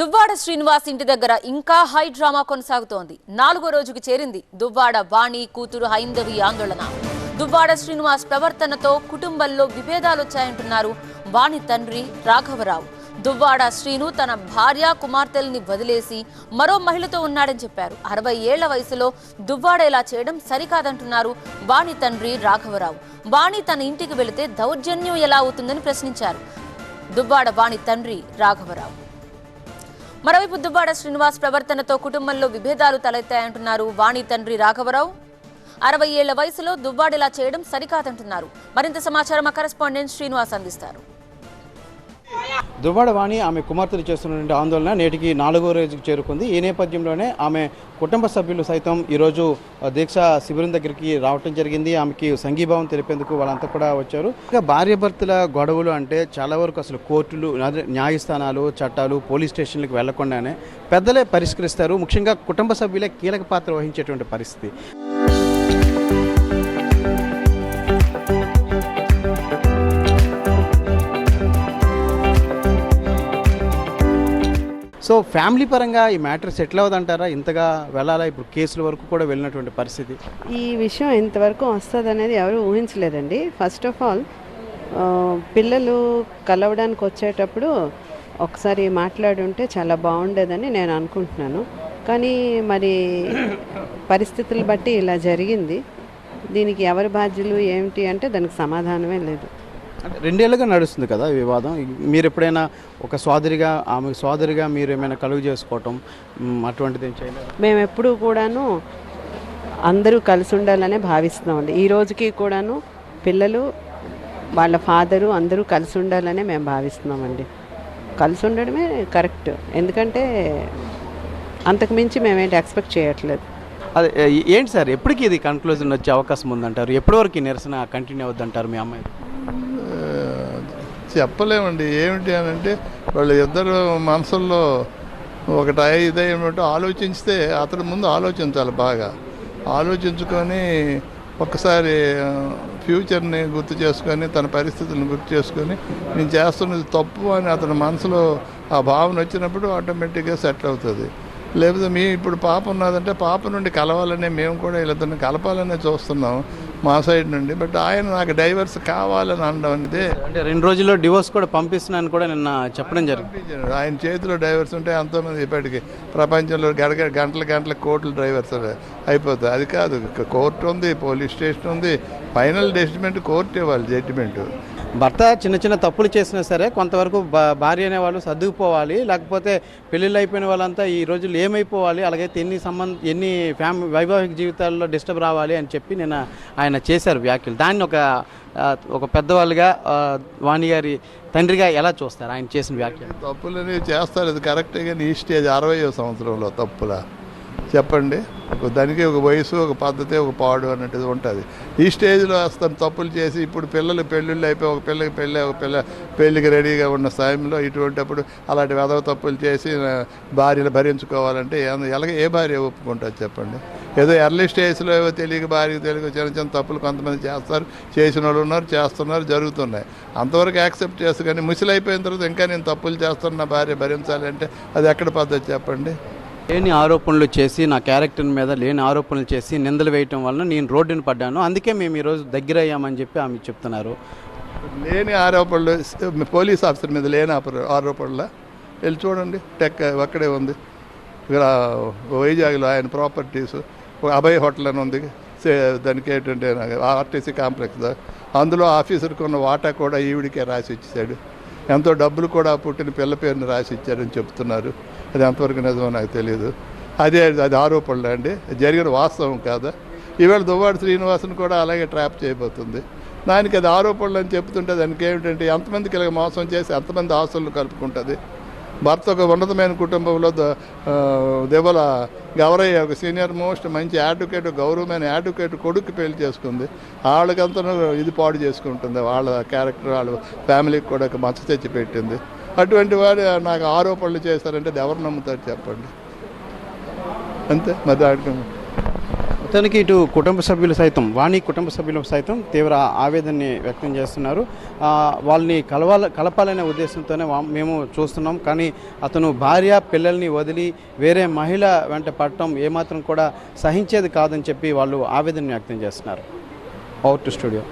దువ్వాడ శ్రీనివాస్ ఇంటి దగ్గర ఇంకా హై డ్రామా కొనసాగుతోంది. నాలుగో రోజుకు చేరింది దువ్వాడ వాణి కూతురు హైందవి ఆందోళన. దువ్వాడ శ్రీనివాస్ ప్రవర్తనతో కుటుంబంలో విభేదాలు వచ్చాయంటున్నారు వాణి తండ్రి రాఘవరావు. దువ్వాడ శ్రీను తన భార్య కుమార్తెల్ని వదిలేసి మరో మహిళతో ఉన్నాడని చెప్పారు. అరవై ఏళ్ళ వయసులో దువ్వాడ ఇలా చేయడం సరికాదంటున్నారు వాణి తండ్రి రాఘవరావు. వాణి తన ఇంటికి వెళితే దౌర్జన్యం ఎలా అవుతుందని ప్రశ్నించారు. దువ్వాడ వాణి తండ్రి రాఘవరావు. మరోవైపు దుబ్బాడ శ్రీనివాస్ ప్రవర్తనతో కుటుంబంలో విభేదాలు తలెత్తాయంటున్నారు వాణి తండ్రి రాఘవరావు. అరవై ఏళ్ళ వయసులో దుబ్బాడిలా చేయడం సరికాదంటున్నారు. మరింత సమాచారం మా కరెస్పాండెంట్ శ్రీనివాస్ అందిస్తారు. దువ్వాడవాణి ఆమె కుమార్తెలు చేస్తున్నటువంటి ఆందోళన నేటికి నాలుగో రోజుకు చేరుకుంది. ఈ నేపథ్యంలోనే ఆమె కుటుంబ సభ్యులు సైతం ఈరోజు దీక్ష శిబిరం దగ్గరికి రావటం జరిగింది. ఆమెకి సంఘీభావం తెలిపేందుకు వాళ్ళంతా కూడా వచ్చారు. ఇక భార్యాభర్తల గొడవలు అంటే చాలా వరకు అసలు కోర్టులు న్యాయస్థానాలు చట్టాలు పోలీస్ స్టేషన్లకు వెళ్ళకుండానే పెద్దలే పరిష్కరిస్తారు. ముఖ్యంగా కుటుంబ సభ్యులే కీలక పాత్ర వహించేటువంటి పరిస్థితి. ఫ్యామిలీ పరంగా ఈ మ్యాటర్ సెటిల్ అవ్వదంటారా? ఇంతగా వెళ్ళాలా? ఇప్పుడు కేసుల వరకు కూడా వెళ్ళినటువంటి పరిస్థితి. ఈ విషయం ఇంతవరకు వస్తుంది అనేది ఎవరు ఊహించలేదండి. ఫస్ట్ ఆఫ్ ఆల్ పిల్లలు కలవడానికి వచ్చేటప్పుడు ఒకసారి మాట్లాడుంటే చాలా బాగుండేదని నేను అనుకుంటున్నాను. కానీ మరి పరిస్థితులు బట్టి ఇలా జరిగింది. దీనికి ఎవరి బాధ్యులు ఏమిటి అంటే దానికి సమాధానమే లేదు. అంటే రెండేళ్ళుగా నడుస్తుంది కదా ఈ వివాదం. మీరు ఎప్పుడైనా ఒక సోదరిగా ఆమె సోదరిగా మీరు ఏమైనా కలుగు చేసుకోవటం మ్, అటువంటిది ఏం చేయలేదు? మేము ఎప్పుడూ కూడాను అందరూ కలిసి ఉండాలనే భావిస్తున్నామండి. ఈ రోజుకి కూడాను పిల్లలు వాళ్ళ ఫాదరు అందరూ కలిసి ఉండాలనే మేము భావిస్తున్నామండి. కలిసి ఉండడమే కరెక్ట్. ఎందుకంటే అంతకు మించి మేమేంటి ఎక్స్పెక్ట్ చేయట్లేదు. అదే ఏ- ఏంటి సార్? ఎప్పటికి ఇది కన్క్లూజన్ వచ్చే అవకాశం ఉందంటారు? ఎప్పటి వరకు ఈ నిరసన కంటిన్యూ అవుద్దంటారు మీ అమ్మాయి? చెప్పలేమండి. ఏమిటి అని అంటే వాళ్ళు ఇద్దరు మనసుల్లో ఒకటి ఇదేమిటో ఆలోచించితే అతడు ముందు ఆలోచించాలి బాగా. ఆలోచించుకొని ఒక్కసారి ఫ్యూచర్ని గుర్తు చేసుకొని తన పరిస్థితులను గుర్తు చేసుకొని నేను చేస్తున్నది తప్పు అని అతని మనసులో ఆ భావన వచ్చినప్పుడు ఆటోమేటిక్గా సెటిల్ అవుతుంది. లేకపోతే మీ ఇప్పుడు పాప ఉన్నదంటే పాప నుండి కలవాలనే మేము కూడా వీళ్ళిద్దరిని కలపాలనే చూస్తున్నాం మా సైడ్ నుండి. బట్ ఆయన నాకు డైవర్స్ కావాలని అనడం అనేది అంటే రెండు రోజుల్లో డివోర్స్ కూడా పంపిస్తున్నాను కూడా నిన్న చెప్పడం జరిగింది. ఆయన చేతిలో డ్రైవర్స్ ఉంటే ఎంతోమంది ఇప్పటికి ప్రపంచంలో గడగ గంటల గంటల కోట్ల డ్రైవర్స్ అయిపోతాయి. అది కాదు కోర్టు ఉంది పోలీస్ స్టేషన్ ఉంది. ఫైనల్ డెసిమెంట్ కోర్టు ఇవ్వాలి జడ్జిమెంట్. భర్త చిన్న చిన్న తప్పులు చేసినా సరే కొంతవరకు భా- భార్య అనే వాళ్ళు సర్దుకుపోవాలి లేకపోతే పెళ్ళిళ్ళు అయిపోయిన వాళ్ళంతా ఈ రోజులు ఏమైపోవాలి అలాగైతే ఎన్ని సంబంధ ఎన్ని ఫ్యామిలీ వైవాహిక జీవితాల్లో డిస్టర్బ్ రావాలి అని చెప్పి నేను ఆయన చేశారు వ్యాఖ్యలు. దాన్ని ఒక ఒక పెద్దవాళ్ళుగా వాణి గారి తండ్రిగా ఎలా చూస్తారు? ఆయన చేసిన వ్యాఖ్యలు. తప్పులని చేస్తారు. అది కరెక్టే ఈ స్టేజ్ అరవై సంవత్సరంలో తప్పులా? చెప్పండి. ఒక దానికి ఒక వయసు ఒక పద్ధతి ఒక పాడు అన్నట్టుది ఉంటుంది. ఈ స్టేజ్లో అతను తప్పులు చేసి ఇప్పుడు పిల్లలు పెళ్ళిళ్ళు అయిపోయి ఒక పిల్లకి పెళ్ళి ఒక పిల్ల పెళ్ళికి రెడీగా ఉన్న సమయంలో ఇటువంటిప్పుడు అలాంటి వెదవ తప్పులు చేసి భార్యను భరించుకోవాలంటే ఏ- ఎలాగ ఏ భార్య ఒప్పుకుంటుంది చెప్పండి. ఏదో ఎర్లీ స్టేజ్లో ఏవో తెలియక భార్య తెలియక చిన్న చిన్న తప్పులు కొంతమంది చేస్తారు. చేసిన వాళ్ళు ఉన్నారు చేస్తున్నారు జరుగుతున్నాయి. అంతవరకు యాక్సెప్ట్ చేస్తారు కానీ ముసలి తర్వాత ఇంకా నేను తప్పులు చేస్తాను నా భార్య భరించాలి అంటే అది ఎక్కడ పద్ధతి చెప్పండి? లేని ఆరోపణలు చేసి నా క్యారెక్టర్ మీద లేని ఆరోపణలు చేసి నిందలు వేయటం వలన నేను రోడ్డుని పడ్డాను. అందుకే మేము ఈరోజు దగ్గర అయ్యామని చెప్పి ఆమె చెప్తున్నారు. లేని ఆరోపణలు పోలీస్ ఆఫీసర్ మీద లేని ఆరోపణల? వెళ్ళి చూడండి. టెక్ అక్కడే ఉంది. ఇక్కడ వైజాగ్లో ఆయన ప్రాపర్టీస్ అభయ్ హోటల్ అని ఉంది. దానికి ఏంటంటే ఆర్టీసీ కాంప్లెక్స్. అందులో ఆఫీసర్కి ఉన్న వాటా కూడా ఈవిడికే రాసి ఇచ్చాడు ఎంతో డబ్బులు కూడా పుట్టిన పిల్ల పేరుని రాసి ఇచ్చారని చెప్తున్నారు. అది ఎంతవరకు నిజమో నాకు తెలియదు అదే అది ఆరోపణలు అండి. జరిగిన వాస్తవం కాదా? ఈవేళ దువ్వాడు శ్రీనివాసన్ కూడా అలాగే ట్రాప్ చేయబోతుంది. దానికి అది ఆరోపణలు అని చెప్తుంటే దానికి ఏమిటంటే ఎంతమందికి ఇలాగ మోసం చేసి ఎంతమంది ఆస్తులను కలుపుకుంటుంది? భర్త ఒక ఉన్నతమైన కుటుంబంలో ద- దేవల గౌరయ్య ఒక సీనియర్ మోస్ట్ మంచి అడ్వకేట్ గౌరవమైన అడ్వకేట్ కొడుకు పెళ్ళి చేసుకుంది. వాళ్ళకంతా ఇది పాడు చేసుకుంటుంది. వాళ్ళ క్యారెక్టర్ వాళ్ళ ఫ్యామిలీకి కూడా ఒక మచ్చ తెచ్చి పెట్టింది. అటువంటి వాడు నాకు ఆరోపణలు చేశారంటే ఎవరు నమ్ముతారు చెప్పండి? అంతే మరి దానికి మొత్తానికి ఇటు కుటుంబ సభ్యులు సైతం వాణి కుటుంబ సభ్యులు సైతం తీవ్ర ఆవేదనని వ్యక్తం చేస్తున్నారు. వాళ్ళని కలవాల కలపాలనే ఉద్దేశంతోనే మేము చూస్తున్నాం. కానీ అతను భార్య పిల్లల్ని వదిలి వేరే మహిళ వెంట పడటం ఏమాత్రం కూడా సహించేది కాదని చెప్పి వాళ్ళు ఆవేదన వ్యక్తం చేస్తున్నారు. Out to studio